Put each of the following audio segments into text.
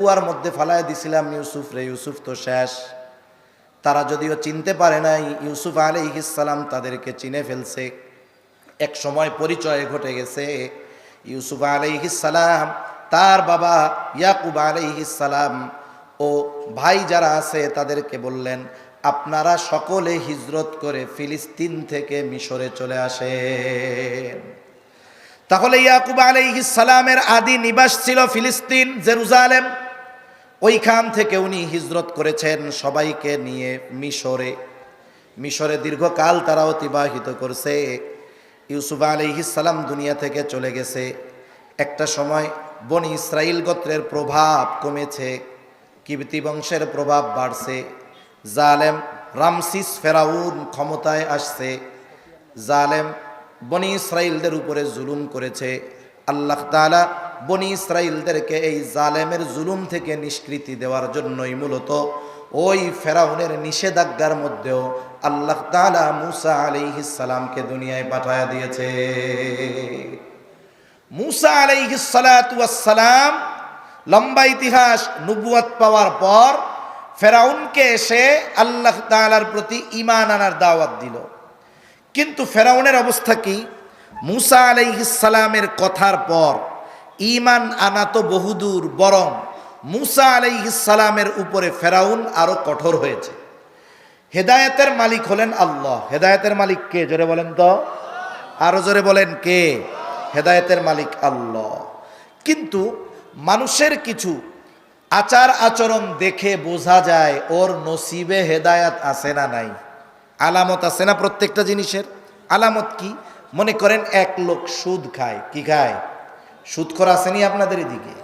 কুয়ার মধ্যে ফালায় দিছিলাম, ইউসুফ রে, ইউসুফ তো শেষ। তারা যদিও চিনতে পারে নাই, ইউসুফ আলাইহিসালাম তাদেরকে চিনে ফেলছে। এক সময় পরিচয় ঘটে গেছে, ইউসুফ আলাইহিসালাম তার বাবা ইয়াকুব আলাইহিসালাম ও ভাই যারা আছে তাদেরকে বললেন, আপনারা সকলে হিজরত করে ফিলিস্তিন থেকে মিশরে চলে আসেন। তাহলে ইয়াকুব আলাইহিস সালামের আদি নিবাস ছিল ফিলিস্তিন, জেরুজালেম। ওইখান থেকে উনি হিজরত করেছেন সবাইকে নিয়ে মিশরে। মিশরে দীর্ঘকাল তারা অতিবাহিত করছে। ইউসুফ সালাম দুনিয়া থেকে চলে গেছে। একটা সময় বনি ইসরাইল গোত্রের প্রভাব কমেছে, কিবতি বংশের প্রভাব বাড়ছে। জালেম রামসিস ফেরাউন ক্ষমতায় আসছে। জালেম বনি ইসরাইলদের উপরে জুলুম করেছে। আল্লাহ তাআলা বনি ইসরাইলদেরকে এই জালেমের জুলুম থেকে নিষ্কৃতি দেওয়ার জন্যই মূলত ওই ফেরাউনের নিষেধাজ্ঞার মধ্যেও আল্লাহ তাআলা মুসা আলাইহিস সালামকে দুনিয়ায় পাঠায় দিয়েছে। মুসা আলাইহিস সালাতু লম্বা ইতিহাস নবুয়াত পাওয়ার পর ফেরাউনকে এসে আল্লাহ তাআলার প্রতি ইমান আনার দাওয়াত দিল। কিন্তু ফেরাউনের অবস্থা কি? মুসা আলাইহিসালামের কথার পর ইমান আনা তো বহুদূর, বরং মুসা আলাইহিসালামের উপরে ফেরাউন আরও কঠোর হয়েছে। হেদায়েতের মালিক হলেন আল্লাহ। হেদায়েতের মালিক কে? জোরে বলেন তো। আরও জোরে বলেন কে? হেদায়েতের মালিক আল্লাহ। কিন্তু মানুষের কিছু আচার আচরণ দেখে বোঝা যায়, ওর নসিবে হেদায়াত আছে না নাই। আলামত আছে না প্রত্যেকটা জিনিসের। আলামত কি? মনে করেন এক লোক সুদ খায়, কি খায়? সুদখর আসেনি আপনাদের এদিকে?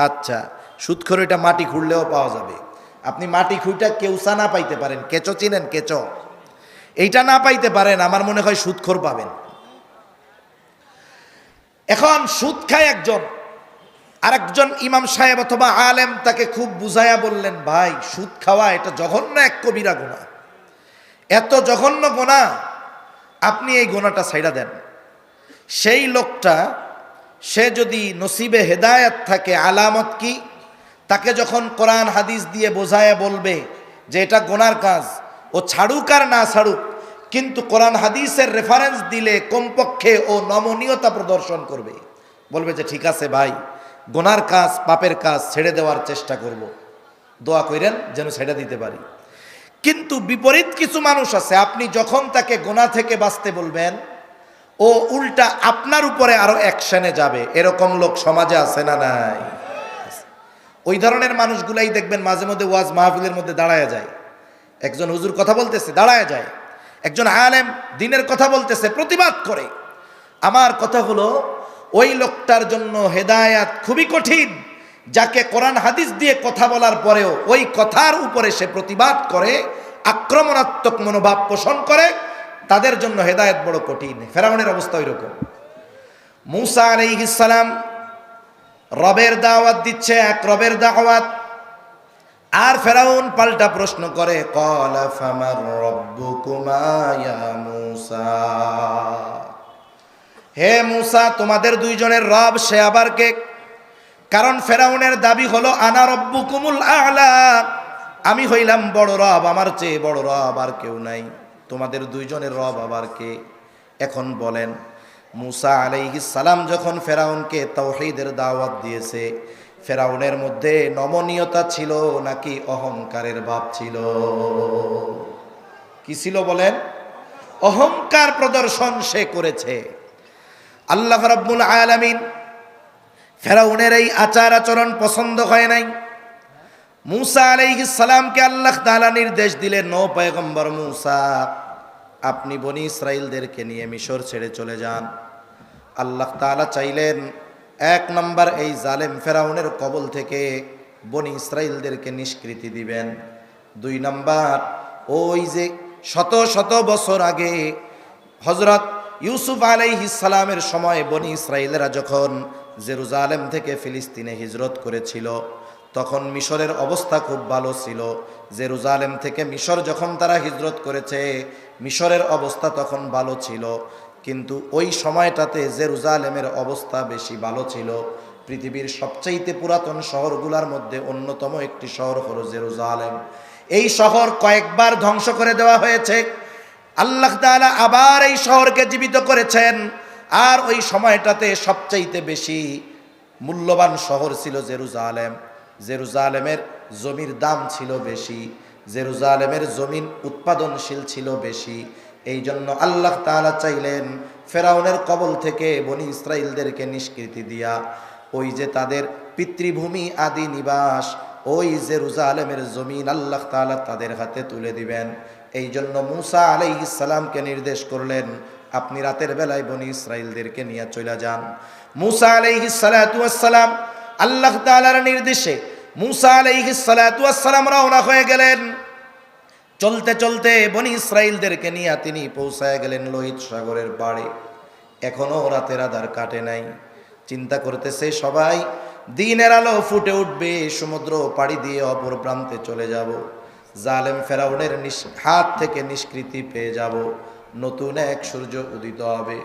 আচ্ছা সুদখর এটা মাটি খুঁড়লেও পাওয়া যাবে। আপনি মাটি খুঁড়টা কেউসা না পাইতে পারেন। কেঁচো চিনেন? কেঁচো। এইটা না পাইতে পারেন, আমার মনে হয় সুদখোর পাবেন। এখন সুদ খায় একজন। আরেকজন ইমাম সাহেব অথবা আলেম তাকে খুব বুঝায়া বললেন, ভাই, সুদ খাওয়া এটা জঘন্য এক কবিরা গোনা এত জঘন্য গোনা আপনি এই গোনাটা ছাইড়া দেন। সেই লোকটা, সে যদি নসিবে হেদায়াত থাকে, আলামত কি? তাকে যখন কোরআন হাদিস দিয়ে বোঝায়, বলবে যে এটা গোনার কাজ, ও ছাড়ুক আর না ছাড়ুক, কিন্তু কোরআন হাদিসের রেফারেন্স দিলে কমপক্ষে ও নমনীয়তা প্রদর্শন করবে। বলবে যে, ঠিক আছে ভাই, গোনার কাজ, পাপের কাজ ছেড়ে দেওয়ার চেষ্টা করব। দোয়া কইরেন যেন ছেড়ে দিতে পারি। কিন্তু বিপরীত কিছু মানুষ আছে, আপনি যখন তাকে গোনা থেকে বাঁচতে বলবেন, ও উল্টা আপনার উপরে আরও অ্যাকশনে যাবে। এরকম লোক সমাজে আছে না নাই? ওই ধরনের মানুষগুলাই দেখবেন মাঝে মধ্যে ওয়াজ মাহফিলের মধ্যে দাঁড়ায় যায়। একজন হুজুর কথা বলতেছে, দাঁড়ায় যায়। একজন আলেম দিনের কথা বলতেছে, প্রতিবাদ করে। আমার কথা হলো, ওই লোকটার জন্য হেদায়াত খুবই কঠিন। যাকে কোরআন হাদিস দিয়ে কথা বলার পরেও ওই কথার উপরে সে প্রতিবাদ করে, আক্রমণাত্মক মনোভাব পোষণ করে, তাদের জন্য হেদায়ত বড় কঠিন। ফেরাউনের অবস্থা ওই রকম মুসা আলাইহিসালাম রবের দাওয়াত দিচ্ছে, এক রবের দাওয়াত। আর ফেরাউন পাল্টা প্রশ্ন করে হে মুসা, তোমাদের দুইজনের রব, সে আবার কে? কারণ ফেরাউনের দাবি হলো, আনা রব্বু কুমুল আলা। আমি হইলাম বড় রব, আমার চেয়ে বড় রব আর কেউ নাই। তোমাদের দুইজনের রব আবার কে? এখন বলেন, মুসা সালাম যখন ফেরাউনকে তাওহীদের দাওয়াত দিয়েছে, ফেরাউনের মধ্যে নমনীয়তা ছিল নাকি অহংকারের ভাব ছিল? কি ছিল বলেন? অহংকার প্রদর্শন সে করেছে। আল্লাহ রাব্বুল আলামিন ফেরাউনের এই আচার আচরণ পছন্দ হয় নাই। মুসা আলাইহিস সালামকে আল্লাহ তাআলা নির্দেশ দিলেন নো পয়গম্বর মুসা, আপনি বনি ইসরাইলদেরকে নিয়ে মিশর ছেড়ে চলে যান। আল্লাহ তাআলা চাইলেন, এক নম্বর এই জালেম ফেরাউনের কবল থেকে বনি ইসরাইলদেরকে নিষ্কৃতি দিবেন। দুই নম্বর, ওই যে শত শত বছর আগে হজরত ইউসুফ আলাইহিস সালামের সময় বনি ইসরাইলেরা যখন জেরুজালেম থেকে ফিলিস্তিনে হিজরত করেছিল। তখন মিশরের অবস্থা খুব ভালো ছিল। জেরুজালেম থেকে মিশর যখন তারা হিজরত করেছে, মিশরের অবস্থা তখন ভালো ছিল। কিন্তু ওই সময়টাতে জেরুজালেমের অবস্থা বেশি ভালো ছিল। পৃথিবীর সবচাইতে পুরাতন শহরগুলোর মধ্যে অন্যতম একটি শহর হলো জেরুজালেম। এই শহর কয়েকবার ধ্বংস করে দেওয়া হয়েছে। আল্লাহ তাআলা আবার এই শহরকে জীবিত করেছেন। আর ওই সময়টাতে সবচাইতে বেশি মূল্যবান শহর ছিল জেরুজালেম। জেরুজালেমের জমির দাম ছিল বেশি, জেরুজালেমের জমিন উৎপাদনশীল ছিল বেশি। এই জন্য আল্লাহ তাআলা চাইলেন ফেরাউনের কবল থেকে বনি ইসরায়েলদেরকে নিষ্কৃতি দিয়া ওই যে তাদের পিতৃভূমি আদি নিবাস, ওই জেরুজালেমের জমিন আল্লাহ তাআলা তাদের হাতে তুলে দিবেন। এই জন্য মুসা আলাইহিস সালামকে নির্দেশ করলেন আপনি রাতের বেলায় বনি ইসরায়েলদেরকে নিয়ে চলে যান। মুসা আলাইহিস সালাতু সালাম আল্লাহ তাআলার নির্দেশে মুসা আলাইহিস সালাতু সালাম রওনা হয়ে গেলেন। চলতে চলতে বনি ইসরায়েলদেরকে নিয়ে তিনি পৌঁছায় গেলেন লোহিত সাগরের পাড়ে। এখনও রাতের আধার কাটে নাই। চিন্তা করতেছে সবাই, দিনের আলো ফুটে উঠবে, সমুদ্র পাড়ি দিয়ে অপর প্রান্তে চলে যাব। জালেম ফেরাউনের হাত থেকে নিষ্কৃতি পেয়ে যাব। নতুন এক সূর্য উদিত হবে।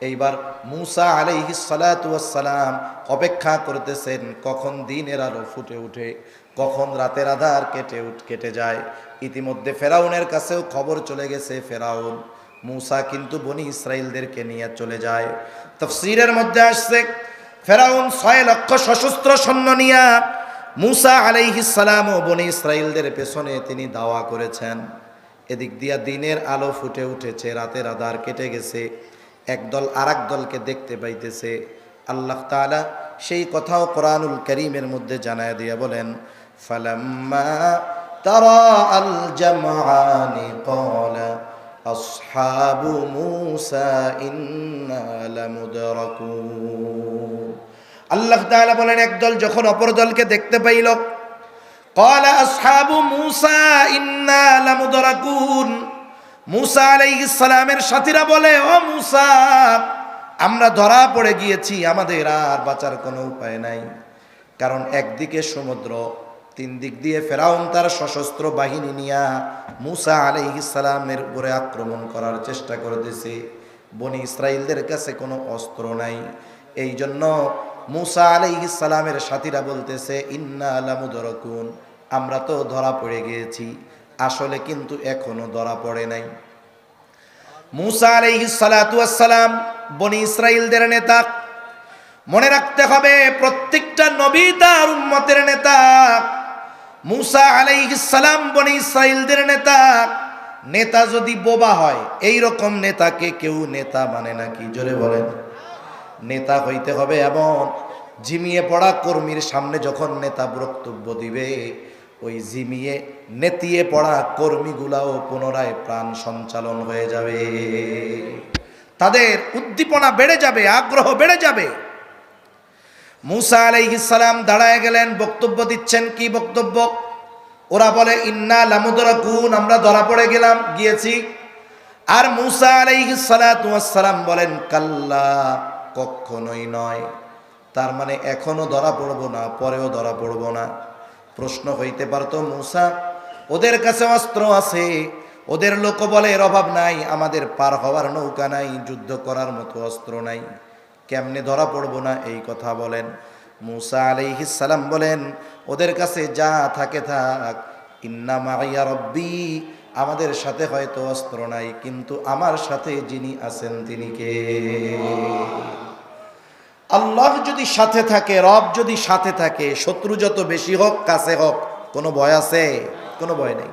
এইবার মুসা আলাইহিস সালাতু সালাম অপেক্ষা করতেছেন, কখন দিনের আলো ফুটে উঠে, কখন রাতের আধার কেটে উঠ, কেটে যায়। ইতিমধ্যে ফেরাউনের কাছেও খবর চলে গেছে ফেরাউন। মুসা কিন্তু বনি ইসরায়েলদেরকে নিয়ে চলে যায়। তফসিরের মধ্যে আসছে, ফেরাউন ছয় লক্ষ সশস্ত্র সৈন্য নিয়া মুসা আলাইহিস সালাম ও বনি ইসরায়েলদের পেছনে তিনি দাওয়া করেছেন। এদিক দিয়া দিনের আলো ফুটে উঠেছে, রাতের আধার কেটে গেছে। একদল আর দলকে দেখতে পাইতেছে। আল্লাহ তাআলা সেই কথাও কোরআনুল করিমের মধ্যে জানায় দিয়া বলেন, ফালাম্মা তারা আল আল্লাহ বলেন, একদল যখন অপর দলকে দেখতে পাইল قال أصحاب موسى إنا لمدركون মুসা আলাইহিস সালামের সাথীরা বলে ও মুসা আমরা ধরা পড়ে গিয়েছি আমাদের আর বাঁচার কোনো উপায় নাই কারণ একদিকে সমুদ্র তিন দিক দিয়ে ফেরাউন তার সশস্ত্র বাহিনী নিয়া মুসা আলাইহিস সালামের উপরে আক্রমণ করার চেষ্টা করতেছে বনি ইসরায়েলদের কাছে কোনো অস্ত্র নাই এই জন্য মুসা সালামের সাথীরা বলতেছে, ইন্না আলামু আলামুদরকুন আমরা তো ধরা পড়ে গিয়েছি, আসলে কিন্তু এখনও ধরা পড়ে নাই। মুসা আলাইহিস সালাতু বনি ইসরায়েলদের নেতা, মনে রাখতে হবে প্রত্যেকটা নবী তার উম্মতের নেতা, মুসা আলাইহিস সালাম বনি ইসরায়েলদের নেতা নেতা যদি বোবা হয় এই রকম নেতাকে কেউ নেতা মানে নাকি? জোরে বলেন। নেতা হইতে হবে এমন। ঝিমিয়ে পড়া কর্মীর সামনে যখন নেতা বক্তব্য দিবে, ওই জিমিয়ে নেতিয়ে পড়া কর্মীগুলাও পুনরায় প্রাণ সঞ্চালন হয়ে যাবে। তাদের উদ্দীপনা বেড়ে যাবে, আগ্রহ বেড়ে যাবে। মুসা আলাইহিস সালাম দাঁড়ায় গেলেন, বক্তব্য দিচ্ছেন, কি বক্তব্য? ওরা বলে, ইন্না লামুদরাকুন আমরা ধরা পড়ে গেলাম, গিয়েছি। আর মুসা আলাইহিস সালাতু সালাম বলেন, কাল্লা কখনোই নয়। তার মানে এখনও ধরা পড়ব না, পরেও ধরা পড়ব না। প্রশ্ন হইতে পারতো মূসা, ওদের কাছে অস্ত্র আছে, ওদের লোক বলে এর অভাব নাই, আমাদের পার হওয়ার নৌকা নাই, যুদ্ধ করার মতো অস্ত্র নাই। কেমনে ধরা পড়ব না? এই কথা বলেন। মুসা আলাইহিস সালাম বলেন, ওদের কাছে যা থাকে থাক, ইন্না মাইয়া রব্বি আমাদের সাথে হয়তো অস্ত্র নাই, কিন্তু আমার সাথে যিনি আছেন তিনি কে? আল্লাহ যদি সাথে থাকে, রব যদি সাথে থাকে, শত্রু যত বেশি হোক, কাছে হোক, কোনো ভয় আছে? কোনো ভয় নেই।